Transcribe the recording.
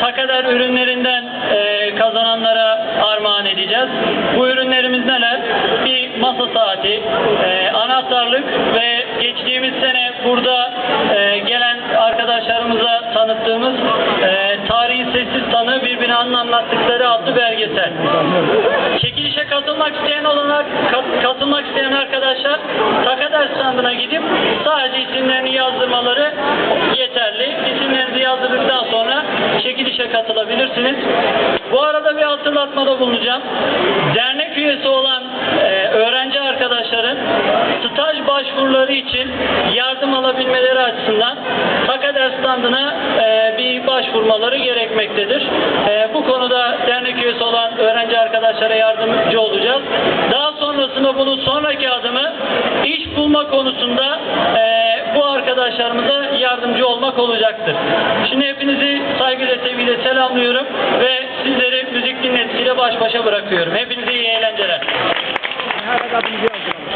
Takeder ürünlerinden e, kazananlara armağan edeceğiz. Bu ürünlerimiz neler? Bir masa saati, e, anahtarlık ve geçtiğimiz sene burada e, gelen arkadaşlarımıza tanıttığımız e, tarihin sessiz tanığı birbirine anlattıkları adlı belgesel. Çekilişe katılmak isteyen olanlar, kat- katılmak isteyen arkadaşlar Takader standına gidip sadece isimlerini yazdırmaları yeterli. İsimlerinizi yazdırdıktan sonra çekilişe katılabilirsiniz. Bu arada bir hatırlatmada bulunacağım. Dernek üyesi olan e, öğrenci arkadaşların staj başvuruları için yardım alabilmeleri açısından Takader standına e, bir başvurmaları gerekmektedir. E, bu konuda dernek üyesi olan öğrenci arkadaşlara yardımcı olacağız. Daha sonrasında bunun sonraki adımı iş bulma konusunda e, bu arkadaşlarımıza yardımcı olmak olacaktır. Şimdi hepinizi saygıyla sevgiyle selamlıyorum ve sizleri müzik dinletisiyle baş başa bırakıyorum. Hepinize iyi